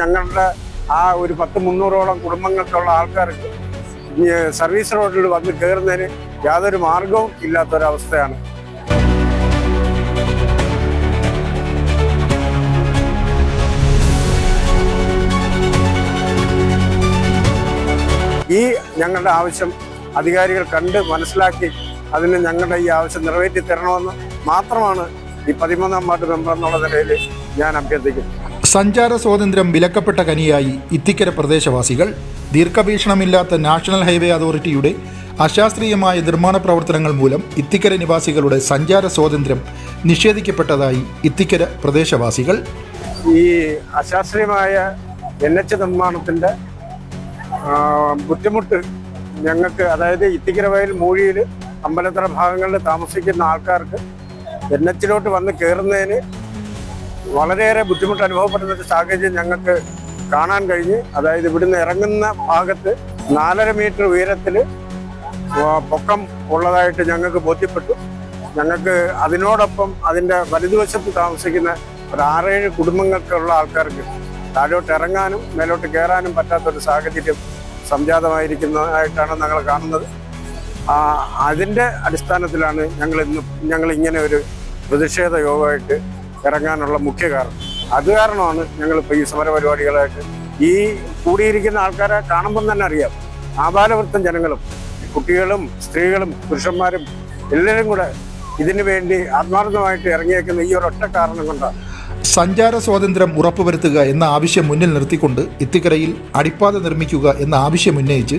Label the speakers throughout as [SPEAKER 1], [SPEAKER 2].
[SPEAKER 1] ഞങ്ങളുടെ ആ ഒരു പത്ത് മുന്നൂറോളം കുടുംബങ്ങൾക്കുള്ള ആൾക്കാർക്ക് സർവീസ് റോഡിൽ വന്ന് കയറുന്നതിന് യാതൊരു മാർഗവും ഇല്ലാത്തൊരവസ്ഥയാണ്. ഈ ഞങ്ങളുടെ ആവശ്യം അധികാരികൾ കണ്ട് മനസ്സിലാക്കി അതിന് ഞങ്ങളുടെ ഈ ആവശ്യം നിറവേറ്റി തരണമെന്ന് മാത്രമാണ് ഈ പതിമൂന്നാം വാർഡ് മെമ്പർ എന്നുള്ള നിലയിൽ ഞാൻ അഭ്യർത്ഥിക്കുന്നത്
[SPEAKER 2] സഞ്ചാര സ്വാതന്ത്ര്യം വിലക്കപ്പെട്ട കനിയായി ഇത്തിക്കര പ്രദേശവാസികൾ ദീർഘവീക്ഷണമില്ലാത്ത നാഷണൽ ഹൈവേ അതോറിറ്റിയുടെ അശാസ്ത്രീയമായ നിർമ്മാണ പ്രവർത്തനങ്ങൾ മൂലം ഇത്തിക്കര നിവാസികളുടെ സഞ്ചാര സ്വാതന്ത്ര്യം നിഷേധിക്കപ്പെട്ടതായി ഇത്തിക്കര പ്രദേശവാസികൾ.
[SPEAKER 1] ഈ അശാസ്ത്രീയമായ എൻ എച്ച് നിർമ്മാണത്തിന്റെ ബുദ്ധിമുട്ട് ഞങ്ങൾക്ക് അതായത് ഇത്തിക്കര വയൽ മൂഴിയിൽ അമ്പലത്തറ ഭാഗങ്ങളിൽ താമസിക്കുന്ന ആൾക്കാർക്ക് എൻ എച്ചിലോട്ട് വന്ന് കയറുന്നതിന് വളരെയേറെ ബുദ്ധിമുട്ട് അനുഭവപ്പെടുന്ന ഒരു സാഹചര്യം ഞങ്ങൾക്ക് കാണാൻ കഴിഞ്ഞ്. അതായത് ഇവിടുന്ന് ഇറങ്ങുന്ന ഭാഗത്ത് നാലര മീറ്റർ ഉയരത്തിൽ പൊക്കം ഉള്ളതായിട്ട് ഞങ്ങൾക്ക് ബോധ്യപ്പെട്ടു. ഞങ്ങൾക്ക് അതിനോടൊപ്പം അതിന്റെ വലതുവശത്ത് താമസിക്കുന്ന ഒരു ആറേഴ് കുടുംബങ്ങൾക്കുള്ള ആൾക്കാർക്ക് താഴോട്ട് ഇറങ്ങാനും മേലോട്ട് കയറാനും പറ്റാത്തൊരു സാഹചര്യം സംജാതമായിരിക്കുന്നതായിട്ടാണ് ഞങ്ങൾ കാണുന്നത്. അതിന്റെ അടിസ്ഥാനത്തിലാണ് ഞങ്ങൾ ഇന്ന് ഞങ്ങൾ ഇങ്ങനെ ഒരു പ്രതിഷേധ യോഗമായിട്ട് ഇറങ്ങാനുള്ള മുഖ്യ കാരണം. അത് കാരണമാണ് ഞങ്ങളിപ്പോൾ ഈ സമര പരിപാടികളായിട്ട് ഈ കൂടിയിരിക്കുന്ന ആൾക്കാരെ കാണുമ്പം തന്നെ അറിയാം. ആബാലവൃത്തം ജനങ്ങളും കുട്ടികളും സ്ത്രീകളും പുരുഷന്മാരും എല്ലാവരും കൂടെ ഇതിനു വേണ്ടി ആത്മാർത്ഥമായിട്ട് ഇറങ്ങിയേക്കുന്ന ഈ ഒരൊറ്റ കാരണം കൊണ്ടാണ്.
[SPEAKER 2] സഞ്ചാര സ്വാതന്ത്ര്യം ഉറപ്പുവരുത്തുക എന്ന ആവശ്യം മുന്നിൽ നിർത്തിക്കൊണ്ട് ഇത്തിക്കരയിൽ അടിപ്പാത നിർമ്മിക്കുക എന്ന ആവശ്യം ഉന്നയിച്ച്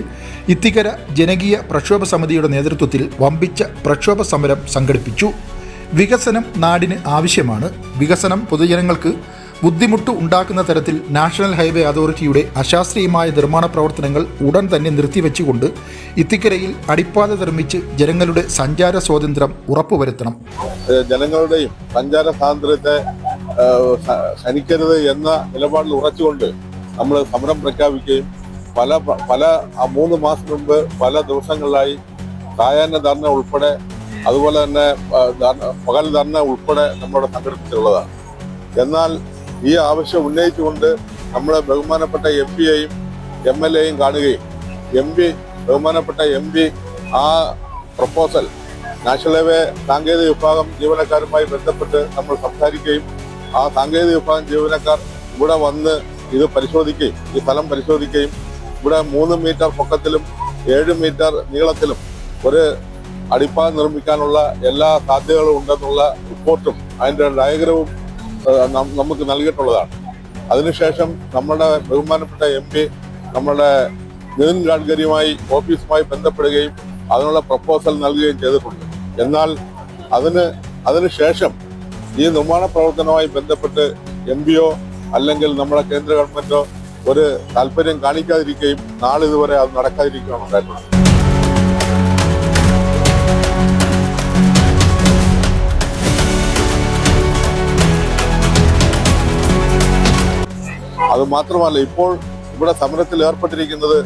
[SPEAKER 2] ഇത്തിക്കര ജനകീയ പ്രക്ഷോഭ സമിതിയുടെ നേതൃത്വത്തിൽ വമ്പിച്ച പ്രക്ഷോഭ സമരം സംഘടിപ്പിച്ചു. വികസനം നാടിന് ആവശ്യമാണ്. വികസനം പൊതുജനങ്ങൾക്ക് ബുദ്ധിമുട്ട് ഉണ്ടാക്കുന്ന തരത്തിൽ നാഷണൽ ഹൈവേ അതോറിറ്റിയുടെ അശാസ്ത്രീയമായ നിർമ്മാണ പ്രവർത്തനങ്ങൾ ഉടൻ തന്നെ നിർത്തിവെച്ചുകൊണ്ട് ഇത്തിക്കരയിൽ അടിപ്പാത നിർമ്മിച്ച് ജനങ്ങളുടെ സഞ്ചാര സ്വാതന്ത്ര്യം ഉറപ്പുവരുത്തണം.
[SPEAKER 3] ജനങ്ങളുടെയും സഞ്ചാര സ്വാതന്ത്ര്യത്തെ ഹനിക്കരുത് എന്ന നിലപാടിൽ ഉറച്ചുകൊണ്ട് നമ്മൾ സമരം പ്രഖ്യാപിക്കുകയും പല പല മൂന്ന് മാസം മുമ്പ് പല ദിവസങ്ങളിലായി സായാഹ്ന ധർണ ഉൾപ്പെടെ അതുപോലെ തന്നെ പകൽ ധർണ ഉൾപ്പെടെ നമ്മുടെ സംഘടിപ്പിച്ചിട്ടുള്ളതാണ്. എന്നാൽ ഈ ആവശ്യം ഉന്നയിച്ചുകൊണ്ട് നമ്മുടെ ബഹുമാനപ്പെട്ട എം പിയെയും എം എൽ എയും കാണുകയും എം പി ബഹുമാനപ്പെട്ട എം പി ആ പ്രപ്പോസൽ നാഷണൽ ഹൈവേ സാങ്കേതിക വിഭാഗം ജീവനക്കാരുമായി ബന്ധപ്പെട്ട് നമ്മൾ സംസാരിക്കുകയും ആ സാങ്കേതിക വിഭാഗം ജീവനക്കാർ ഇവിടെ വന്ന് ഇത് പരിശോധിക്കുകയും ഈ സ്ഥലം പരിശോധിക്കുകയും ഇവിടെ മൂന്ന് മീറ്റർ പൊക്കത്തിലും ഏഴ് മീറ്റർ നീളത്തിലും ഒരു അടിപ്പാത നിർമ്മിക്കാനുള്ള എല്ലാ സാധ്യതകളും ഉണ്ടെന്നുള്ള റിപ്പോർട്ടും അതിന്റെ ഡയഗ്രവും നമുക്ക് നൽകിയിട്ടുള്ളതാണ്. അതിനുശേഷം നമ്മുടെ ബഹുമാനപ്പെട്ട എം പി നമ്മുടെ നിതിൻ ഗഡ്കരിയുമായി ഓഫീസുമായി ബന്ധപ്പെടുകയും അതിനുള്ള പ്രപ്പോസൽ നൽകുകയും ചെയ്തിട്ടുണ്ട്. എന്നാൽ അതിന് അതിനുശേഷം ഈ നിർമ്മാണ പ്രവർത്തനവുമായി ബന്ധപ്പെട്ട് എം പിയോ അല്ലെങ്കിൽ നമ്മുടെ കേന്ദ്ര ഗവൺമെന്റോ ഒരു താല്പര്യം കാണിക്കാതിരിക്കുകയും നാളിതുവരെ അത് നടക്കാതിരിക്കുകയാണ് ഉണ്ടായിട്ടുള്ളത്. അത് മാത്രമല്ല ഇപ്പോൾ ഇവിടെ സമരത്തിൽ ഏർപ്പെട്ടിരിക്കുന്നത്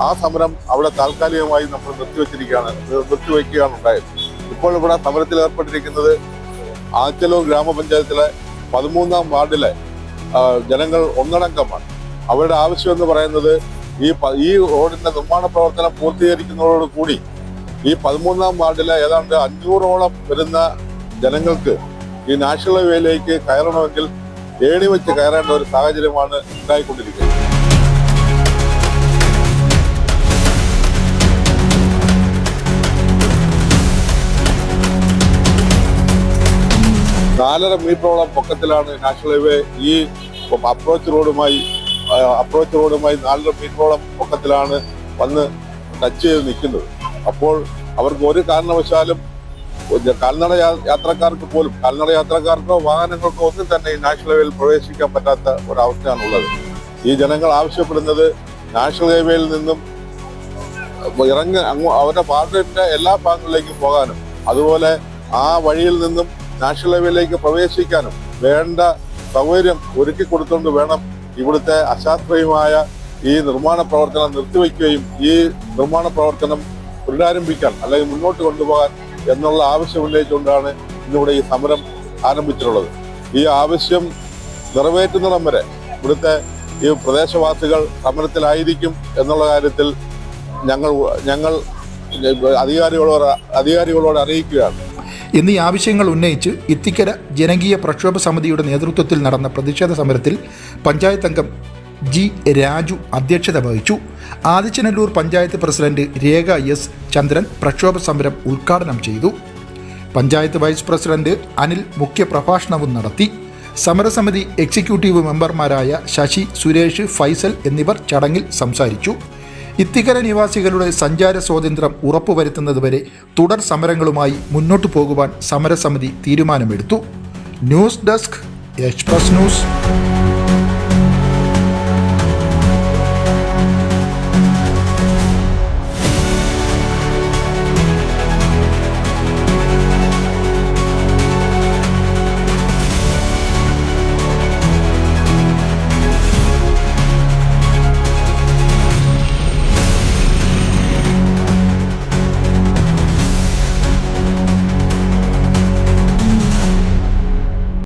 [SPEAKER 3] ആ സമരം അവിടെ താൽക്കാലികമായി നമ്മൾ നിർത്തിവെച്ചിരിക്കുകയാണ് നിർ- നിർത്തിവെക്കുകയാണ് ഉണ്ടായത്. ഇപ്പോൾ ഇവിടെ സമരത്തിൽ ഏർപ്പെട്ടിരിക്കുന്നത് ആച്ചലൂർ ഗ്രാമപഞ്ചായത്തിലെ പതിമൂന്നാം വാർഡിലെ ജനങ്ങൾ ഒന്നടങ്കമാണ്. അവരുടെ ആവശ്യം എന്ന് പറയുന്നത് ഈ ഈ റോഡിന്റെ നിർമ്മാണ പ്രവർത്തനം പൂർത്തീകരിക്കുന്നതോടു കൂടി ഈ പതിമൂന്നാം വാർഡിലെ ഏതാണ്ട് അഞ്ഞൂറോളം വരുന്ന ജനങ്ങൾക്ക് ഈ നാഷണൽ ഹൈവേയിലേക്ക് കയറണമെങ്കിൽ ഏണി വെച്ച് കയറേണ്ട ഒരു സാഹചര്യമാണ് ഉണ്ടായിക്കൊണ്ടിരിക്കുന്നത്. നാലര മീറ്ററോളം പൊക്കത്തിലാണ് നാഷണൽ ഹൈവേ ഈ അപ്രോച്ച് റോഡുമായി അപ്രോച്ച് റോഡുമായി നാലര മീറ്ററോളം പൊക്കത്തിലാണ് വന്ന് ടച്ച് ചെയ്ത് നിൽക്കുന്നത്. അപ്പോൾ അവർക്ക് ഒരു കാരണവശാലും കാൽനട യാത്രക്കാർക്ക് പോലും കാൽനട യാത്രക്കാർക്കോ വാഹനങ്ങൾക്കോ ഒന്നും തന്നെ ഈ നാഷണൽ ഹൈവേയിൽ പ്രവേശിക്കാൻ പറ്റാത്ത ഒരവസ്ഥയാണുള്ളത്. ഈ ജനങ്ങൾ ആവശ്യപ്പെടുന്നത് നാഷണൽ ഹൈവേയിൽ നിന്നും ഇറങ്ങി അവരുടെ പാർട്ടിയുടെ എല്ലാ ഭാഗങ്ങളിലേക്കും പോകാനും അതുപോലെ ആ വഴിയിൽ നിന്നും നാഷണൽ ഹൈവേയിലേക്ക് പ്രവേശിക്കാനും വേണ്ട സൗകര്യം ഒരുക്കി കൊടുത്തുകൊണ്ട് വേണം ഇവിടുത്തെ അശാസ്ത്രീയമായ ഈ നിർമ്മാണ പ്രവർത്തനം നിർത്തിവെക്കുകയും ഈ നിർമ്മാണ പ്രവർത്തനം പുനരാരംഭിക്കാൻ അല്ലെങ്കിൽ മുന്നോട്ട് കൊണ്ടുപോകാൻ എന്നുള്ള ആവശ്യം ഉന്നയിച്ചുകൊണ്ടാണ് ഇന്നിവിടെ ഈ സമരം ആരംഭിച്ചിട്ടുള്ളത്. ഈ ആവശ്യം നിറവേറ്റുന്നിടം വരെ ഇവിടുത്തെ ഈ പ്രദേശവാസികൾ സമരത്തിലായിരിക്കും എന്നുള്ള കാര്യത്തിൽ ഞങ്ങൾ ഞങ്ങൾ അധികാരികളോട് അധികാരികളോട് അറിയിക്കുകയാണ്.
[SPEAKER 2] എന്നീ ആവശ്യങ്ങൾ ഉന്നയിച്ച് ഇത്തിക്കര ജനകീയ പ്രക്ഷോഭ സമിതിയുടെ നേതൃത്വത്തിൽ നടന്ന പ്രതിഷേധ സമരത്തിൽ പഞ്ചായത്ത് അംഗം ജി രാജു അധ്യക്ഷത വഹിച്ചു. ആദിച്ചനല്ലൂർ പഞ്ചായത്ത് പ്രസിഡന്റ് രേഖ എസ് ചന്ദ്രൻ പ്രക്ഷോഭ സമരം ഉദ്ഘാടനം ചെയ്തു. പഞ്ചായത്ത് വൈസ് പ്രസിഡന്റ് അനിൽ മുഖ്യപ്രഭാഷണവും നടത്തി. സമരസമിതി എക്സിക്യൂട്ടീവ് മെമ്പർമാരായ ശശി സുരേഷ് ഫൈസൽ എന്നിവർ ചടങ്ങിൽ സംസാരിച്ചു. ഇത്തിക്കര നിവാസികളുടെ സഞ്ചാര സ്വാതന്ത്ര്യം ഉറപ്പുവരുത്തുന്നതുവരെ തുടർ സമരങ്ങളുമായി മുന്നോട്ടു പോകുവാൻ സമരസമിതി തീരുമാനമെടുത്തു. News desk express news